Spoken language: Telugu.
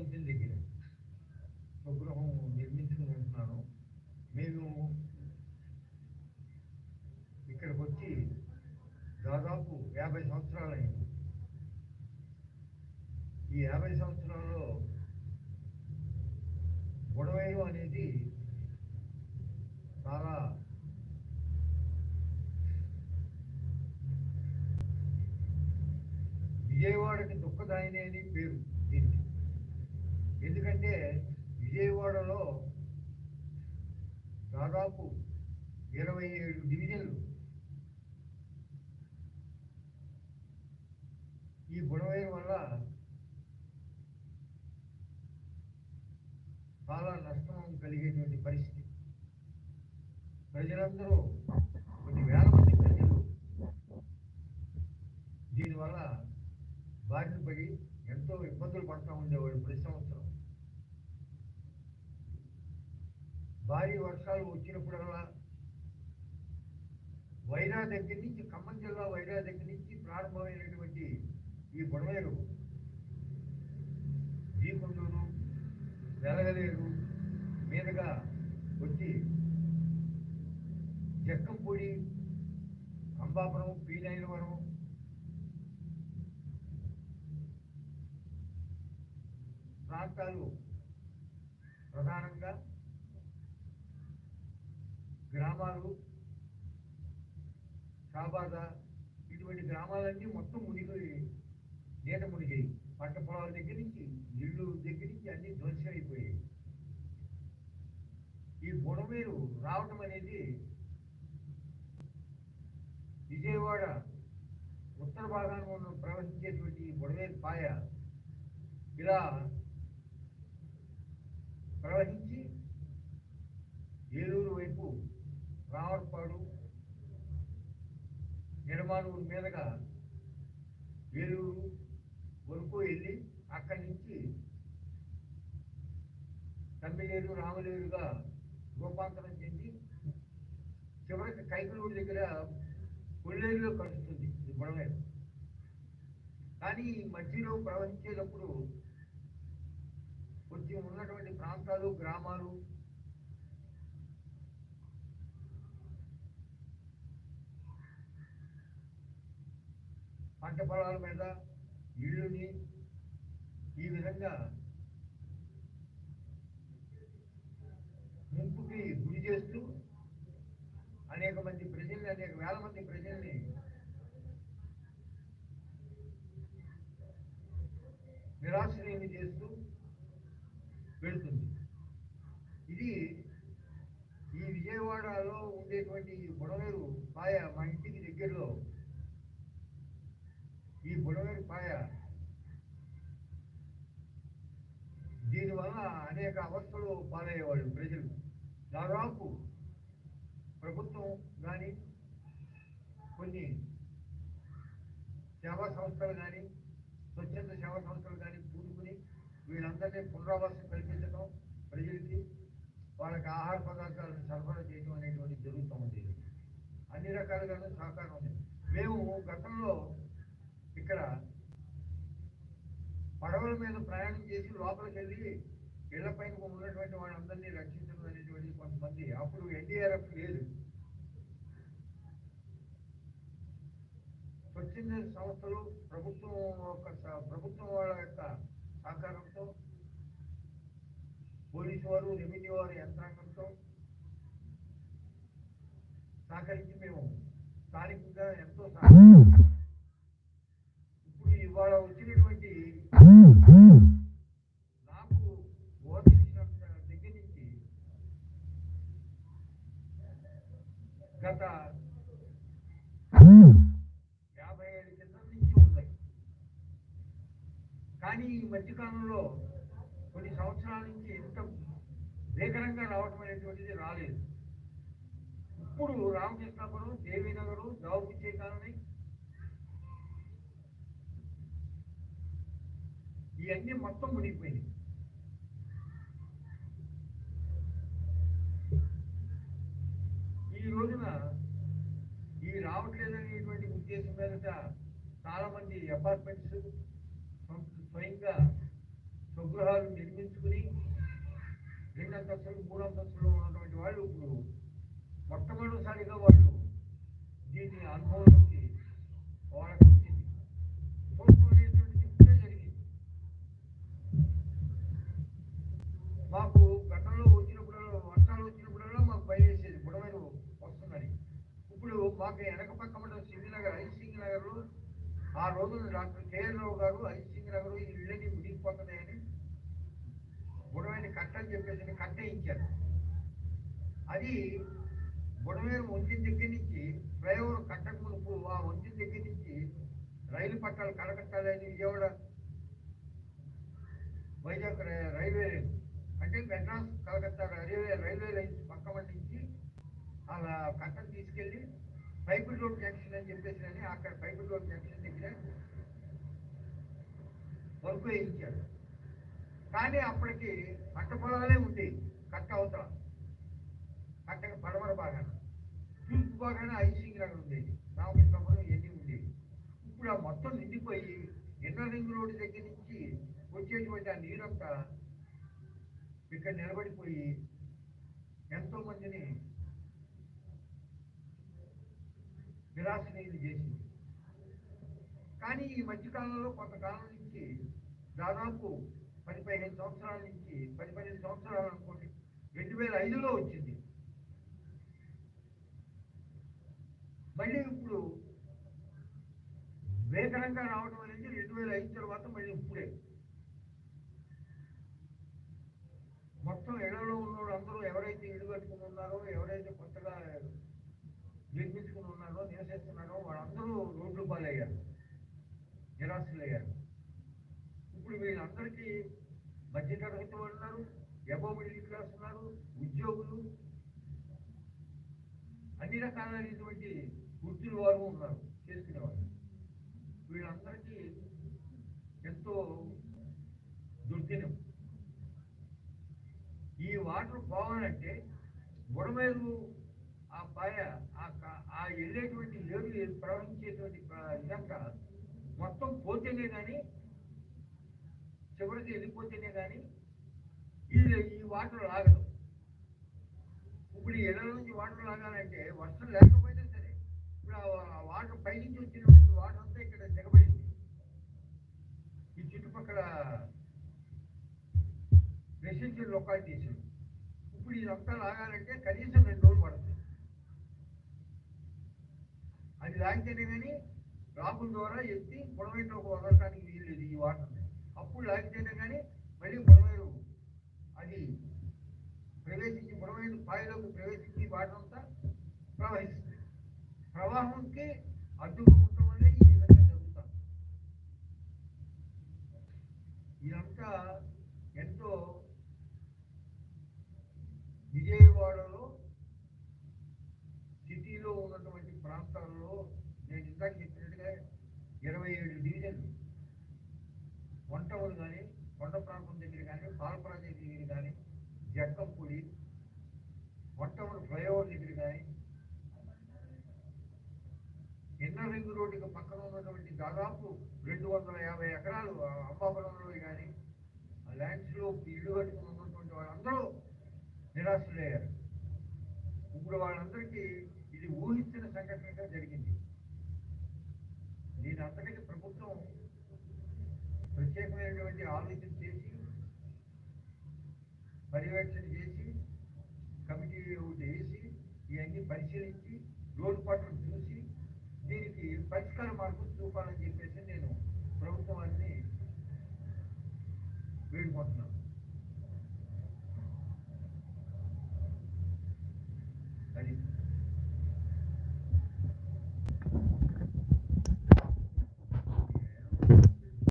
వంతెన దగ్గర. స్వగృహం నిర్మించుకుంటున్నాను. మేము ఇక్కడికి వచ్చి దాదాపు యాభై సంవత్సరాలు ఈ యాభై సంవత్సరాల్లో గొడవేయడం అనేది చాలా విజయవాడలో దాదాపు ఇరవై ఏడు డివిజన్లు ఈ గొడవేయడం వల్ల చాలా నష్టం కలిగేటువంటి పరిస్థితి. ప్రజలందరూ కొన్ని వేల మంది ప్రజలు దీనివల్ల బారిన పడి ఎంతో ఇబ్బందులు పడతా ఉండేవాడు ప్రతి సంవత్సరం. భారీ వర్షాలు వచ్చినప్పుడల్లా వైరా దగ్గర నుంచి ఖమ్మం జిల్లా వైరా దగ్గర నుంచి ప్రారంభమైనటువంటి ఈ బుడవేరు జీకొండూరు వెలగలేరు మీదుగా వచ్చి జక్కంపూడి అంబాపురం పీనైనవరం ప్రాంతాలు ప్రధానంగా గ్రామాలు షాబాద ఇటువంటి గ్రామాలన్నీ మొత్తం మునిగి నీట మునిగాయి. పంట పొలాల దగ్గర నుంచి ఇళ్ళు దగ్గర నుంచి అన్ని ధ్వంసం అయిపోయాయి ఈ బుడమేరు రావటం అనేది విజయవాడ ఉత్తర భాగాన్ని ఉన్న ప్రవహించేటువంటి బుడమేరు పాయ ఇలా ప్రవహించి ఏలూరు వైపు రావర్పాడు నిర్మాణం మీదుగా వేలూరు వరకు వెళ్ళి అక్కడి నుంచి తమ్మిలేరు రామలేరుగా రూపాంతరం చెంది చివరికి కైకలూరు దగ్గర కొల్లేరులో కలుస్తుంది ఈ బుడమేరు కానీ ఈ మధ్యలో ప్రవహించేటప్పుడు కొంచెం ఉన్నటువంటి ప్రాంతాలు గ్రామాలు పంట పొలాల మీద ఇళ్ళుని ఈ విధంగా ముంపుకి గురి చేస్తూ అనేక మంది ప్రజల్ని అనేక వేల మంది ప్రజల్ని నిరాశ్రయం చేస్తూ వెళుతుంది ఇది ఈ విజయవాడలో ఉండేటువంటి ఈ బుడవేరు పాయ మా ఇంటికి దగ్గరలో ఈ బుడవేరు పాయ దీనివల్ల అనేక అవస్థలు పాలయ్యేవాళ్ళు ప్రజలు. దాదాపు ప్రభుత్వం కానీ కొన్ని సేవా సంస్థలు కానీ స్వచ్ఛంద సేవా సంస్థలు కానీ పూనుకుని వీళ్ళందరినీ పునరావాసం కల్పించడం ప్రజలకి వాళ్ళకి ఆహార పదార్థాలను సరఫరా చేయడం అనేటువంటి జరుగుతూ ఉంది అన్ని రకాలుగాను సహకారం ఉంది. మేము గతంలో ఇక్కడ పడవల మీద ప్రయాణం చేసి లోపలికి వెళ్ళి ఇళ్ళపైన ఉన్నటువంటి వాళ్ళందరినీ రక్షించడం అనేటువంటి కొంతమంది అప్పుడు ఎన్డీఆర్ఎఫ్ లేదు స్వచ్ఛంద సంస్థలు ప్రభుత్వం యొక్క ప్రభుత్వం వాళ్ళ యొక్క సహకారంతో పోలీసు వారు రెవెన్యూ వారి యంత్రాంగంతో సహకరించి మేము స్థానికంగా ఎంతో సహకరించాం. ఇప్పుడు ఇవాళ వచ్చినటువంటి గత యాభై ఏడు కింద నుంచి ఉన్నాయి కానీ ఈ మధ్యకాలంలో కొన్ని సంవత్సరాల నుంచి ఇంత భీకరంగా రావటం అనేటువంటిది రాలేదు. ఇప్పుడు రామకృష్ణాపురం దేవీనగరు దావుపిచ్చే కాలనీ ఇవన్నీ మొత్తం మునిగిపోయినాయి ఈ రోజున ఈ రావట్లేదనేటువంటి ఉద్దేశం మీదట చాలా మంది అపార్ట్మెంట్స్ స్వయంగా స్వగృహాలు నిర్మించుకుని రెండు అంతస్తులు మూడు అంతస్తులు ఉన్నటువంటి వాళ్ళు ఇప్పుడు మొట్టమొదటిసారిగా వాళ్ళు దీని అనుభవంలోకి వాళ్ళకి వచ్చింది చూడటం ఇప్పుడే జరిగింది. మాకు గతంలో వచ్చినప్పుడల్లా వర్షాలు వచ్చినప్పుడల్లా మాకు భయం వేసేది బుడమైన వస్తుందని ఇప్పుడు మాకు వెనక ఆ రోజు డాక్టర్ కేఎల్ రావు గారు హరిసింగ్ గారు ఈ ఇళ్ళని మునిగిపోతున్నాయని బుడమైన కట్ట అని చెప్పేసి కట్ట ఇచ్చారు. అది బుడమేరు వంచిన దగ్గర నుంచి ఫ్లైఓవర్ కట్టక మునుపు ఆ వంచిన దగ్గర నుంచి రైలు పట్టాలు కలకట్టాలని విజయవాడ వైజాగ్ రైల్వే లైన్ అంటే Madras Calcutta railway railway lines పక్క నుంచి అలా కట్టను తీసుకెళ్ళి పైపు రోడ్ జంక్షన్ అని చెప్పేసి అని అక్కడ పైపు రోడ్ జంక్షన్ దగ్గర వర్క్ వేయించాడు. కానీ అప్పటికి పంట పొలాలే ఉండేవి. కట్ట అవతల. కట్టక పడమర బాగా తూర్పు బాగానే ఐసింగ్ నగర్ ఉండేది. రామకృష్ణపురం ఎన్ని ఉండేవి. ఇప్పుడు ఆ మొత్తం నిండిపోయి ఇన్నర్ రింగ్ రోడ్డు దగ్గర నుంచి వచ్చేటువంటి ఆ నీరంతా ఇక్కడ నిలబడిపోయి ఎంతోమందిని నిరాశనీయులు చేసింది. కానీ ఈ మధ్యకాలంలో కొంతకాలం నుంచి దాదాపు పది పదిహేను సంవత్సరాల నుంచి పది పదిహేను సంవత్సరాలు అనుకోండి రెండు వేల ఐదులో వచ్చింది. మళ్ళీ ఇప్పుడు వేగంగా రావడం అనేది రెండు వేల ఐదు తర్వాత మళ్ళీ ఇప్పుడే. మొత్తం ఇళ్ళలో ఉన్న అందరూ ఎవరైతే ఇల్లు కట్టుకుని ఉన్నారో ఎవరైతే కొత్తగా నిర్మించుకుని ఉన్నారో నివసిస్తున్నారో వాళ్ళందరూ రోడ్లు పాలయ్యారు నిరాశలయ్యారు ఇప్పుడు వీళ్ళందరికీ మధ్యతరగతి వాళ్ళు ఉన్నారు ఎబో మిడిల్ క్లాస్ ఉన్నారు ఉద్యోగులు అన్ని రకాలైనటువంటి వృత్తుల వారు ఉన్నారు చేసుకునేవారు వీళ్ళందరికీ ఎంతో దుర్దినం ఈ వాటర్ పోవాలంటే బుడమేరు ఆ పాయ ఆ వెళ్ళేటువంటి ఏడు ప్రవహించేటువంటి ప్ర- ఇదంతా మొత్తం పోతేనే కానీ చివరికి వెళ్ళిపోతేనే కానీ ఈ ఈ వాటర్ లాగదు. ఇప్పుడు ఈ ఇళ్ళ నుంచి వాటర్ లాగాలంటే వర్షం లేకపోయినా సరే ఇప్పుడు ఆ వాటర్ పైనుంచి వచ్చినటువంటి వాటర్ అంతా ఇక్కడ దిగబడింది. ఈ చుట్టుపక్కల రెసిడెన్షియల్ లొకాలిటీస్. ఇప్పుడు ఇదంతా లాగాలంటే కనీసం రెండు రోజులు పడుతుంది అది లాగితేనే కానీ రాకుల ద్వారా ఎత్తి పొడవైట్లోకి వీలు వీల్లేదు ఈ వాటర్ అప్పుడు లాగితేనే కానీ మళ్ళీ పొడవైరు అది ప్రవేశించి పొడవైన పాయలోకి ప్రవేశించి వాటర్ అంతా ప్రవహిస్తుంది. ప్రవాహంకి అడ్డుగా ఉండటం వల్లే ఈ విధంగా జరుగుతాం. ఇదంతా ఎంతో విజయవాడలో ఉన్నటువంటి నేను ఇందాక చెప్పినట్టుగా ఇరవై ఏడు డివిజన్లు. వంటవరు కానీ కొండ ప్రాంతం దగ్గర కానీ పాలపరాజ దగ్గర కానీ జక్కంపూడి వంటవరు ఫ్లైఓవర్ దగ్గర కానీ ఇన్నర్ రింగ్ రోడ్డుకి పక్కన ఉన్నటువంటి దాదాపు రెండు వందల యాభై ఎకరాలు అంబాపురంలో కానీ ఆ ల్యాండ్స్లో ఇల్లు కట్టుకుని ఉన్నటువంటి వాళ్ళందరూ నిరాశలయ్యారు ఇప్పుడు వాళ్ళందరికీ ఇది ఊహించ సంఘటనగా జరిగింది. దీని అంతటికి ప్రభుత్వం ప్రత్యేకమైనటువంటి ఆలోచన చేసి పర్యవేక్షణ చేసి కమిటీ ఒకటి వేసి ఇవన్నీ పరిశీలించి రోడ్డు లోటుపాట్లు చూసి దీనికి పరిష్కార మార్గం చూపాలని చెప్పేసి నేను ప్రభుత్వాన్ని వేడుకుంటున్నాను.